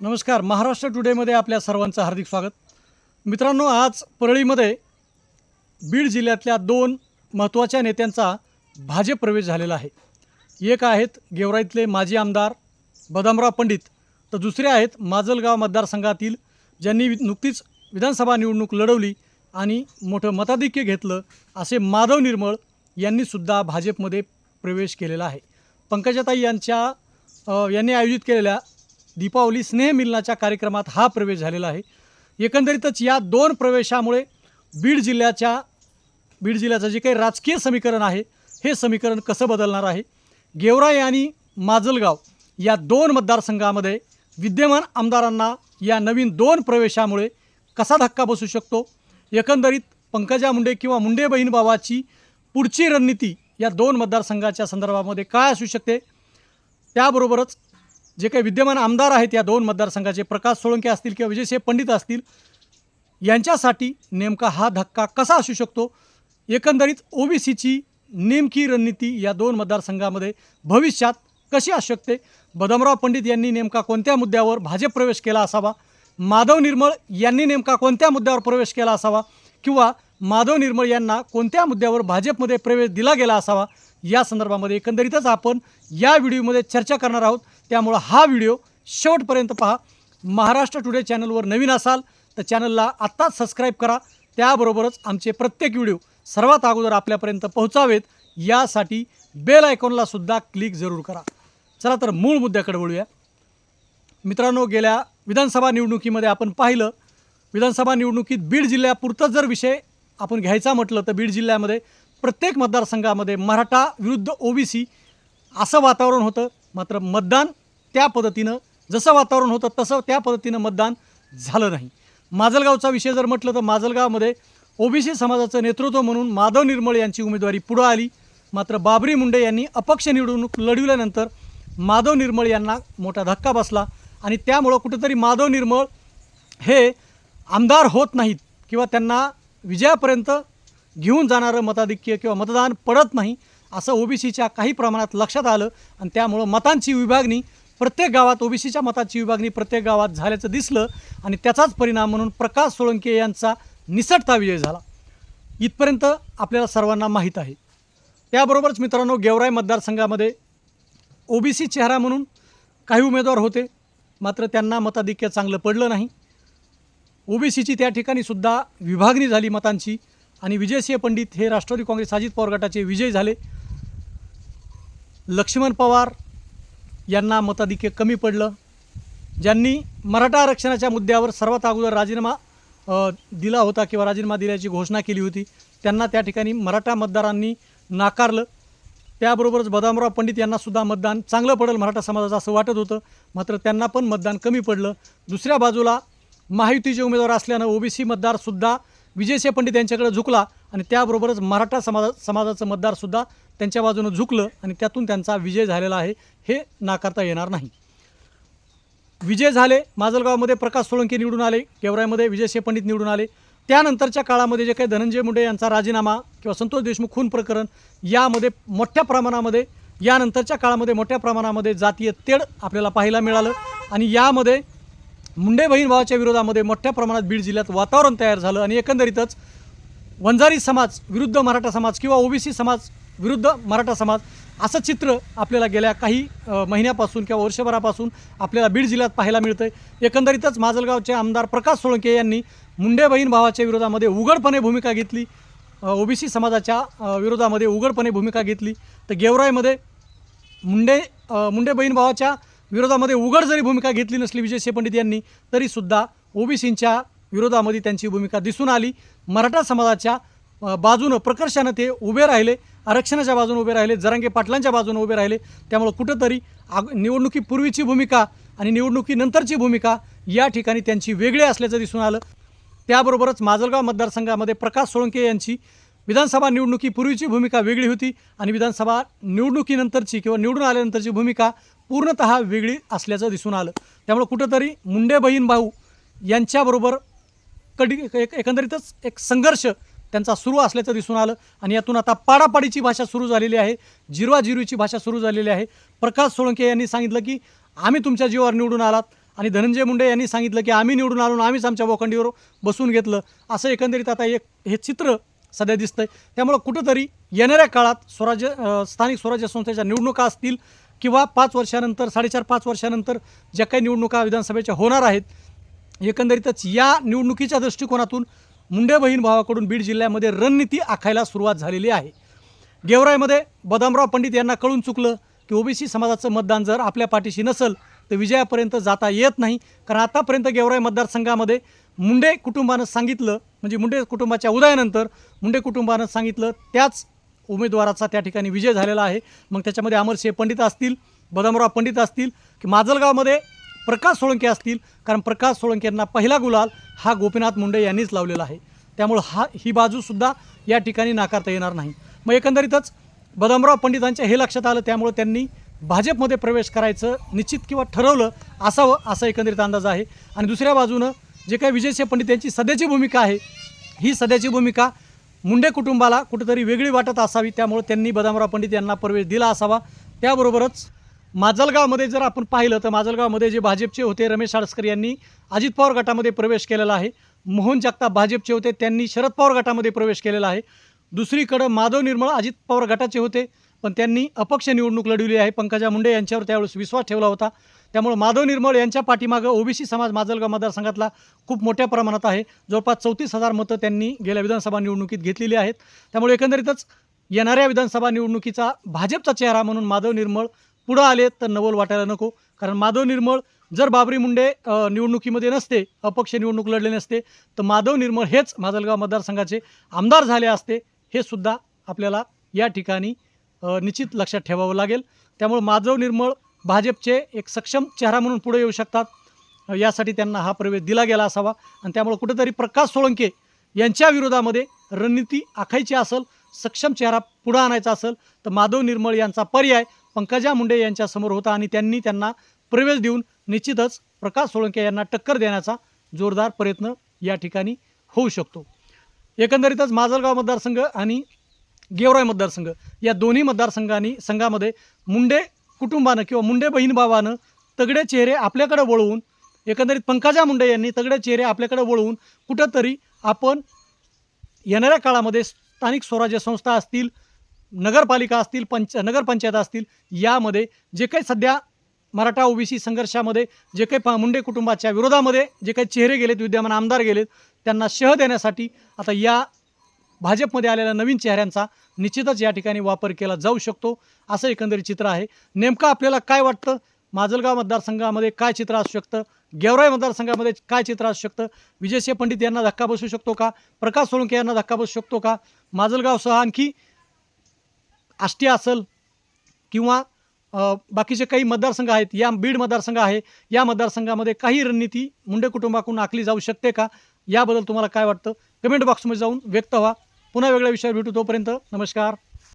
नमस्कार. महाराष्ट्र टुडेमध्ये आपल्या सर्वांचं हार्दिक स्वागत. मित्रांनो आज परळीमध्ये बीड जिल्ह्यातल्या दोन महत्त्वाच्या नेत्यांचा भाजप प्रवेश झालेला आहे. एक आहेत गेवराईतले माजी आमदार बदामराव पंडित तर दुसरे आहेत माजलगाव मतदारसंघातील ज्यांनी वि- नुकतीच विधानसभा निवडणूक लढवली आणि मोठं मताधिक्य घेतलं असे माधव निर्मळ यांनीसुद्धा भाजपमध्ये प्रवेश केलेला आहे. पंकजाताई यांच्या यांनी आयोजित केलेल्या दीपावली स्नेहमिलनाच्या कार्यक्रमात हा प्रवेश झालेला आहे. एकंदरीतच या दोन प्रवेशामुळे बीड जिल्ह्याच्या बीड जिल्ह्याचं जे काही राजकीय समीकरण आहे हे समीकरण कसं बदलणार आहे? गेवराई आणि माजलगाव या दोन मतदारसंघामध्ये विद्यमान आमदारांना या नवीन दोन प्रवेशामुळे कसा धक्का बसू शकतो? एकंदरीत पंकजा मुंडे किंवा मुंडे बहीण भावाची पुढची रणनीती या दोन मतदारसंघाच्या संदर्भामध्ये काय असू शकते? त्याबरोबरच जे काही विद्यमान आमदार आहेत या दोन मतदारसंघाचे प्रकाश सोळंके असतील किंवा विजयसिंह पंडित असतील यांच्यासाठी नेमका हा धक्का कसा असू शकतो? एकंदरीत ओबीसीची नेमकी रणनीती या दोन मतदारसंघामध्ये भविष्यात कशी असू शकते? बदमराव पंडित यांनी नेमका कोणत्या मुद्द्यावर भाजप प्रवेश केला असावा? माधव निर्मळ यांनी नेमका कोणत्या मुद्द्यावर प्रवेश केला असावा? किंवा माधव निर्मळ यांना कोणत्या मुद्द्यावर भाजपमध्ये प्रवेश दिला गेला असावा? या संदर्भामध्ये एकंदरीतच आपण या व्हिडिओमध्ये चर्चा करणार आहोत. त्यामुळं हा व्हिडिओ शेवटपर्यंत पहा. महाराष्ट्र टुडे चॅनलवर नवीन असाल तर चॅनलला आत्ताच सबस्क्राईब करा. त्याबरोबरच आमचे प्रत्येक व्हिडिओ सर्वात अगोदर आपल्यापर्यंत पोहोचावेत. यासाठी बेल आयकॉनला सुद्धा क्लिक जरूर करा. चला तर मूळ मुद्द्याकडे वळूया. मित्रांनो गेल्या विधानसभा निवडणुकीमध्ये आपण पाहिलं विधानसभा निवडणुकीत बीड जिल्ह्यापुरतं जर विषय आपण घ्यायचा म्हटलं तर बीड जिल्ह्यामध्ये प्रत्येक मतदारसंघामध्ये मराठा विरुद्ध ओबीसी असं वातावरण होतं. मात्र मतदान त्या पद्धतीनं जसं वातावरण होतं तसं त्या पद्धतीनं मतदान झालं नाही. माजलगावचा विषय जर म्हटलं तर माजलगावमध्ये ओबीसी समाजाचं नेतृत्व म्हणून माधव निर्मळ यांची उमेदवारी पुढं आली. मात्र बाबरी मुंडे यांनी अपक्ष निवडणूक लढविल्यानंतर माधव निर्मळ यांना मोठा धक्का बसला आणि त्यामुळं कुठेतरी माधव निर्मळ हे आमदार होत नाहीत किंवा त्यांना विजयापर्यंत घेऊन जाणारं मताधिक्य किंवा मतदान पडत नाही. असं ओबीसीच्या काही प्रमाणात लक्षात आलं आणि त्यामुळं मतांची विभागणी प्रत्येक गावात ओबीसीच्या मताची विभागणी प्रत्येक गावात झाल्याचं दिसलं आणि त्याचाच परिणाम म्हणून प्रकाश सोळंके यांचा निसटता विजय झाला. इथपर्यंत आपल्याला सर्वांना माहीत आहे. त्याबरोबरच मित्रांनो गेवराई मतदारसंघामध्ये ओबीसी चेहरा म्हणून काही उमेदवार होते मात्र त्यांना मताधिक्य चांगलं पडलं नाही. ओबीसीची त्या ठिकाणी सुद्धा विभागणी झाली मतांची आणि विजयसिंह पंडित हे राष्ट्रवादी काँग्रेस अजित पवार गटाचे विजय झाले. लक्ष्मण पवार यांना मताधिक्य कमी पडलं. ज्यांनी मराठा आरक्षणाच्या मुद्द्यावर सर्वात अगोदर राजीनामा दिला होता किंवा राजीनामा दिल्याची घोषणा केली होती त्यांना त्या ठिकाणी मराठा मतदारांनी नाकारलं. त्याबरोबरच बदामराव पंडित यांनासुद्धा मतदान चांगलं पडेल मराठा समाजाचं असं वाटत होतं. मात्र त्यांना पण मतदान कमी पडलं. दुसऱ्या बाजूला महायुतीचे उमेदवार असल्यानं ओबीसी मतदारसुद्धा विजयसिंह पंडित यांच्याकडे झुकला आणि त्याबरोबरच मराठा समाजा समाजाचं मतदारसुद्धा त्यांच्या बाजूनं झुकलं आणि त्यातून त्यांचा विजय झालेला आहे हे नाकारता येणार नाही. विजय झाले माजलगावमध्ये प्रकाश सोळंकी निवडून आले गेवराईमध्ये विजयसिंह पंडित निवडून आले. त्यानंतरच्या काळामध्ये जे काही धनंजय मुंडे यांचा राजीनामा किंवा संतोष देशमुख खून प्रकरण यामध्ये मोठ्या प्रमाणामध्ये यानंतरच्या काळामध्ये मोठ्या प्रमाणामध्ये जातीय तेढ आपल्याला पाहायला मिळालं आणि यामध्ये मुंडे बहीण भावाच्या विरोधामध्ये मोठ्या प्रमाणात बीड जिल्ह्यात वातावरण तयार झालं आणि एकंदरीतच वंजारी समाज विरुद्ध मराठा समाज किंवा ओबीसी समाज विरुद्ध मराठा समाज असं चित्र आपल्याला गेल्या काही महिन्यापासून किंवा वर्षभरापासून आपल्याला बीड जिल्ह्यात पाहायला मिळतं आहे एकंदरीतच माजलगावचे आमदार प्रकाश सोळंके यांनी मुंडे बहीण भावाच्या विरोधामध्ये उघडपणे भूमिका घेतली. ओबीसी समाजाच्या विरोधामध्ये उघडपणे भूमिका घेतली. तर गेवराईमध्ये मुंडे मुंडे बहीण भावाच्या विरोधामध्ये उघड जरी भूमिका घेतली नसली विजयसिंह पंडित यांनी तरीसुद्धा ओबीसींच्या विरोधामध्ये त्यांची भूमिका दिसून आली. मराठा समाजाच्या बाजूनं प्रकर्षानं ते उभे राहिले. आरक्षणाच्या बाजूने उभे राहिले. जरांगे पाटलांच्या बाजूने उभे राहिले. त्यामुळं कुठंतरी आग निवडणुकीपूर्वीची भूमिका आणि निवडणुकीनंतरची भूमिका या ठिकाणी त्यांची वेगळी असल्याचं दिसून आलं. त्याबरोबरच माजलगाव मतदारसंघामध्ये प्रकाश सोळंके यांची विधानसभा निवडणुकीपूर्वीची भूमिका वेगळी होती आणि विधानसभा निवडणुकीनंतरची किंवा निवडून आल्यानंतरची भूमिका पूर्णतः वेगळी असल्याचं दिसून आलं. त्यामुळे कुठंतरी मुंडे बहीण भाऊ यांच्याबरोबर कडी एक एकंदरीतच एक संघर्ष त्यांचा सुरू असल्याचं दिसून आलं. आणि यातून आता पाडापाडीची भाषा सुरू झालेली आहे जिरवाजिरवीची भाषा सुरू झालेली आहे. प्रकाश सोळंके यांनी सांगितलं की आम्ही तुमच्या जीवावर निवडून आलात. आणि धनंजय मुंडे यांनी सांगितलं की आम्ही निवडून आलो आणि आम्हीच आमच्या बोखंडीवर बसून घेतलं. असं एकंदरीत आता एक हे चित्र सध्या दिसतंय. त्यामुळं कुठंतरी येणाऱ्या काळात स्वराज्य स्थानिक स्वराज्य संस्थेच्या निवडणुका असतील किंवा पाच वर्षानंतर साडेचार पाच वर्षानंतर ज्या काही निवडणुका विधानसभेच्या होणार आहेत एकंदरीतच या निवडणुकीच्या दृष्टिकोनातून मुंडे बहीण भावाकडून बीड जिल्ह्यामध्ये रणनीती आखायला सुरुवात झालेली आहे. गेवराईमध्ये बदामराव पंडित यांना कळून चुकलं की ओबीसी समाजाचं मतदान जर आपल्या पाठीशी नसेल तर विजयापर्यंत जाता येत नाही. कारण आतापर्यंत गेवराई मतदारसंघामध्ये मुंडे कुटुंबानं सांगितलं म्हणजे मुंडे कुटुंबाच्या उदयानंतर मुंडे कुटुंबानं सांगितलं त्याच उमेदवाराचा त्या ठिकाणी विजय झालेला आहे. मग त्याच्यामध्ये अमरसिंह पंडित असतील बदामराव पंडित असतील की माजलगावमध्ये प्रकाश सोळंके असतील. कारण प्रकाश सोळंके यांना पहिला गुलाल हा गोपीनाथ मुंडे यांनीच लावलेला आहे. त्यामुळं हा ही बाजूसुद्धा या ठिकाणी नाकारता येणार नाही. मग एकंदरीतच बदामराव पंडितांच्या हे लक्षात आलं त्यामुळं त्यांनी भाजपमध्ये प्रवेश करायचं निश्चित किंवा ठरवलं असावं असा एकंदरीत अंदाज आहे. आणि दुसऱ्या बाजूनं जे काही विजयसिंह पंडित यांची सध्याची भूमिका आहे ही सध्याची भूमिका मुंडे कुटुंबाला कुठेतरी वेगळी वाटत असावी त्यामुळे त्यांनी बदामराव पंडित यांना प्रवेश दिला असावा. त्याबरोबरच माजलगावमध्ये जर आपण पाहिलं तर माजलगावमध्ये जे भाजपचे होते रमेश आडसकर यांनी अजित पवार गटामध्ये प्रवेश केलेला आहे. मोहन जगताप भाजपचे होते त्यांनी शरद पवार गटामध्ये प्रवेश केलेला आहे. दुसरीकडं माधव निर्मळ अजित पवार गटाचे होते पण त्यांनी अपक्ष निवडणूक लढवली आहे. पंकजा मुंडे यांच्यावर त्यावेळेस विश्वास ठेवला होता. त्यामुळे माधव निर्मळ यांच्या पाठीमागं ओबीसी समाज माजलगाव मतदारसंघातला खूप मोठ्या प्रमाणात आहे. जवळपास चौतीस हजार मतं त्यांनी गेल्या विधानसभा निवडणुकीत घेतलेली आहेत. त्यामुळे एकंदरीतच येणाऱ्या विधानसभा निवडणुकीचा भाजपचा चेहरा म्हणून माधव निर्मळ पुढं आले तर नवल वाटायला नको. कारण माधव निर्मळ जर बाबरी मुंडे निवडणुकीमध्ये नसते अपक्ष निवडणूक लढले नसते तर माधव निर्मळ हेच माजलगाव मतदारसंघाचे आमदार झाले असते हे सुद्धा आपल्याला या ठिकाणी निश्चित लक्षात ठेवावं लागेल. त्यामुळे माधव निर्मळ भाजपचे एक सक्षम चेहरा म्हणून पुढे येऊ शकतात. यासाठी त्यांना हा प्रवेश दिला गेला असावा. आणि त्यामुळे कुठेतरी प्रकाश सोळंके यांच्या विरोधामध्ये रणनीती आखायची असेल सक्षम चेहरा पुढं आणायचा असेल तर माधव निर्मळ यांचा पर्याय पंकजा मुंडे यांच्यासमोर होता आणि त्यांनी त्यांना प्रवेश देऊन निश्चितच प्रकाश सोळंके यांना टक्कर देण्याचा जोरदार प्रयत्न या ठिकाणी होऊ शकतो. एकंदरीतच माजलगाव मतदारसंघ आणि गेवराय मतदारसंघ या दोन्ही मतदारसंघांनी संघामध्ये मुंडे कुटुंबानं किंवा मुंडे बहीण भावानं तगडे चेहरे आपल्याकडे वळवून एकंदरीत पंकजा मुंडे यांनी तगडे चेहरे आपल्याकडे वळवून कुठंतरी आपण येणाऱ्या काळामध्ये स्थानिक स्वराज्य संस्था असतील नगरपालिका असतील पंच नगरपंचायत असतील यामध्ये जे काही सध्या मराठा ओबीसी संघर्षामध्ये जे काही पा मुंडे कुटुंबाच्या विरोधामध्ये जे काही चेहरे गेलेत विद्यमान आमदार गेलेत त्यांना शह देण्यासाठी आता या भाजपमध्ये आलेल्या नवीन चेहऱ्यांचा निश्चितच या ठिकाणी वापर केला जाऊ शकतो असं एकंदरीत चित्र आहे. नेमकं आपल्याला काय वाटतं? माजलगाव मतदारसंघामध्ये काय चित्र असू शकतं? गेवराई मतदारसंघामध्ये काय चित्र असू शकतं? विजयसिंह पंडित यांना धक्का बसू शकतो का? प्रकाश सोळंके यांना धक्का बसू शकतो का? माजलगावसह आणखी आष्टी असेल किंवा बाकीचे काही मतदारसंघ आहेत या बीड मतदारसंघ आहे या मतदारसंघामध्ये काही रणनीती मुंडे कुटुंबाकडून आखली जाऊ शकते का? याबद्दल तुम्हाला काय वाटतं? कमेंट बॉक्समध्ये जाऊन व्यक्त व्हा. पुन्हा वेगळ्या विषयावर भेटू तोपर्यंत नमस्कार.